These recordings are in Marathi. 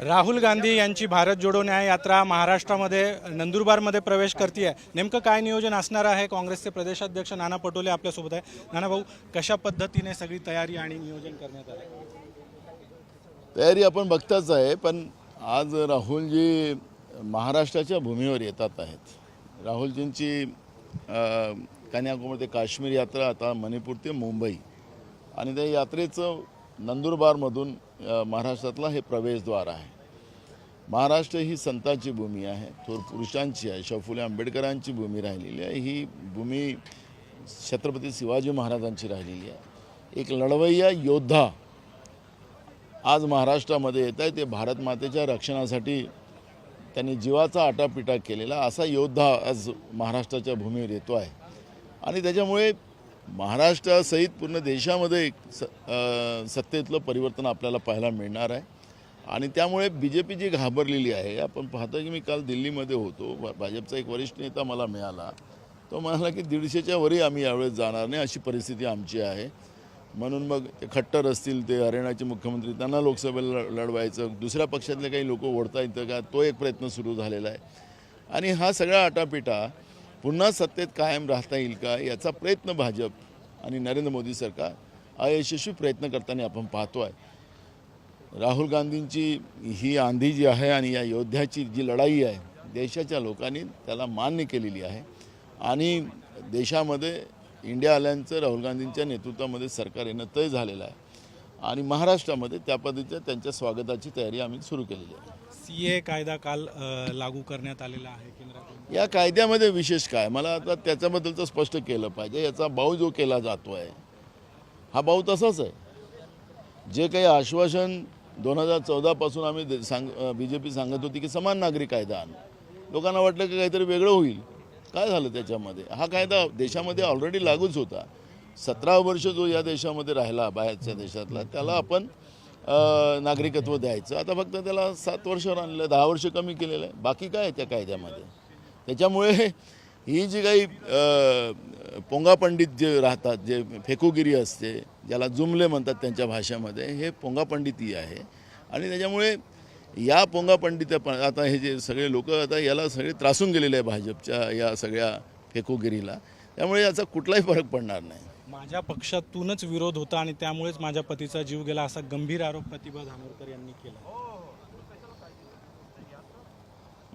राहुल गांधी यांची भारत जोडो न्याय यात्रा महाराष्ट्रामध्ये नंदुरबारमध्ये प्रवेश करते नेमकं काय नियोजन असणार आहे? काँग्रेसचे प्रदेशाध्यक्ष नाना पटोले आपल्यासोबत आहे. नाना भाऊ कशा पद्धतीने सगळी तयारी आणि नियोजन करण्यात आलं तयारी आपण बघताच आहे पण आज राहुलजी महाराष्ट्राच्या भूमीवर येतात आहेत. राहुलजींची कन्याकुमारी ते काश्मीर यात्रा आता मणिपूर ते मुंबई. आणि त्या यात्रेचं नंदुरबारमधून महाराष्ट्रातला हे प्रवेशद्वार आहे. महाराष्ट्र ही संतांची भूमी आहे थोर पुरुषांची आहे शाहू फुले आंबेडकरांची भूमी राहिलेली आहे ही भूमी छत्रपती शिवाजी महाराजांची राहिलेली आहे. एक लढवय्या योद्धा आज महाराष्ट्रामध्ये येत आहे ते भारत मातेच्या रक्षणासाठी त्यांनी जीवाचा आटापिटा केलेला असा योद्धा आज महाराष्ट्राच्या भूमीवर येतो आहे. आणि त्याच्यामुळे महाराष्ट्रासहित पूर्ण देशामध्ये एक स सत्तेतलं परिवर्तन आपल्याला पाहायला मिळणार आहे. आणि त्यामुळे बी जे पी जी घाबरलेली आहे. आपण पाहतो की मी काल दिल्लीमध्ये होतो. भाजपचा एक वरिष्ठ नेता मला मिळाला. तो म्हणाला की दीडशेच्या वरही आम्ही यावेळेस जाणार नाही. अशी परिस्थिती आमची आहे. म्हणून मग ते खट्टर असतील ते हरियाणाचे मुख्यमंत्री त्यांना लोकसभेला लढवायचं. दुसऱ्या पक्षातले काही लोक ओढता येतं का? तो एक प्रयत्न सुरू झालेला आहे. आणि हा सगळा आटापिटा पुन्हा सत्तेत कायम राहता येईल का याचा प्रयत्न भाजप आणि नरेंद्र मोदी सरकार अयशस्वी प्रयत्न करताना आपण पाहतो आहे राहुल गांधींची ही आंधी जी आहे आणि या योद्ध्याची जी लढाई आहे देशाच्या लोकांनी त्याला मान्य केलेली आहे. आणि देशामध्ये इंडिया आल्यांचं राहुल गांधींच्या नेतृत्वामध्ये सरकार येणं तय झालेलं आहे. आणि महाराष्ट्रामध्ये त्या पद्धतीच्या त्यांच्या स्वागताची तयारी आम्ही सुरू केलेली आहे. सी ए कायदा काल लागू करण्यात आलेला आहे केंद्राकडून. या कायद्यामध्ये विशेष काय? मला आता त्याच्याबद्दलचं स्पष्ट केलं पाहिजे. याचा भाऊ जो केला जातो आहे हा भाऊ तसाच आहे. जे काही आश्वासन दोन हजार चौदापासून आम्ही सांग बी जे पी सांगत होती की समान नागरिक कायदा आण. लोकांना वाटलं की काहीतरी वेगळं होईल. काय झालं त्याच्यामध्ये? हा कायदा देशामध्ये ऑलरेडी लागूच होता. सतरा वर्ष जो या देशामध्ये राहिला बाहेरच्या देशातला त्याला आपण नागरिकत्व द्यायचं. आता फक्त त्याला सात वर्षावर आणलं दहा वर्ष कमी केलेलं आहे. बाकी काय आहे त्या कायद्यामध्ये? त्याच्यामुळे ही जी काही पोंगापंडित पोंगा पंडित जे राहतात जे फेकूगिरी असते ज्याला जुमले म्हणतात त्यांच्या भाषेमध्ये हे पोंगा पंडिती आहे. आणि त्याच्यामुळे या पोंगा पंडित आता हे जे सगळे लोक आता याला सगळे त्रासून गेलेले आहे भाजपच्या या सगळ्या फेकूगिरीला. त्यामुळे याचा कुठलाही फरक पडणार नाही. माझ्या पक्षातूनच विरोध होता आणि त्यामुळेच माझ्या पतीचा जीव गेला असा गंभीर आरोप प्रतिभा धानोरकर यांनी केला.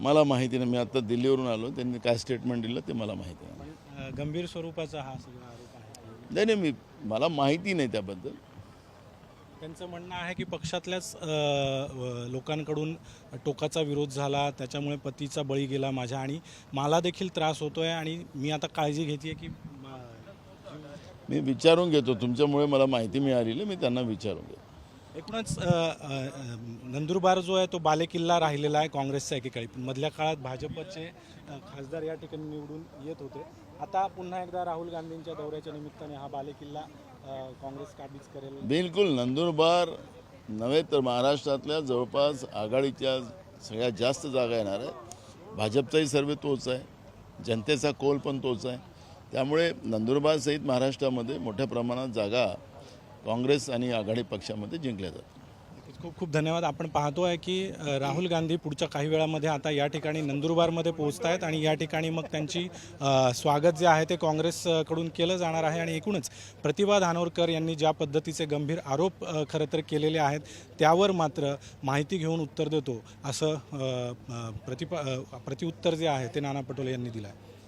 मला माहिती नाही. मी आता दिल्लीवरून आलो. त्यांनी काय स्टेटमेंट दिलं ते मला माहिती नाही. अ, गंभीर स्वरूपाचा हा सगळा आरोप आहे. नाही नाही मी मला माहिती नाही त्याबद्दल. त्यांचं म्हणणं आहे की पक्षातल्याच अ, लोकांकडून टोकाचा विरोध झाला. त्याच्यामुळे पतीचा बळी गेला माझ्या आणि मला देखील त्रास होतोय आणि मी आता काळजी घेते की म- विचारून घेतो. तुमच्यामुळे मला माहिती मिळालेली मी त्यांना विचारून घेतो. एकूणच नंदुरबार जो आहे तो बालेकिल्ला राहिलेला आहे काँग्रेसचा एकेकाळी. पण मधल्या काळात भाजपचे खासदार या ठिकाणी निवडून येत होते. आता पुन्हा एकदा राहुल गांधींच्या दौऱ्याच्या निमित्ताने हा बालेकिल्ला काँग्रेस काबीज करेल. बिलकुल नंदुरबार नव्हे तर महाराष्ट्रातल्या जवळपास आघाडीच्या सगळ्यात जास्त जागा येणार आहेत भाजपचाही सर्वे तोच आहे. जनतेचा कोल पण तोच आहे. त्यामुळे नंदुरबारसहित महाराष्ट्रामध्ये मोठ्या प्रमाणात जागा काँग्रेस आणि आघाडी पक्षामध्ये जिंकल्या जातात. खूप खूप धन्यवाद. आपण पाहतो आहे की राहुल गांधी पुढच्या काही वेळामध्ये आता या ठिकाणी नंदुरबारमध्ये पोहोचत आहेत आणि या ठिकाणी मग त्यांची स्वागत जे आहे ते काँग्रेसकडून केलं जाणार आहे आणि एकूणच प्रतिभा धानोरकर यांनी ज्या पद्धतीचे गंभीर आरोप खरं तर केलेले आहेत त्यावर मात्र माहिती घेऊन उत्तर देतो असं प्रतिपा प्रतिउत्तर जे आहे ते नाना पटोले यांनी दिलं आहे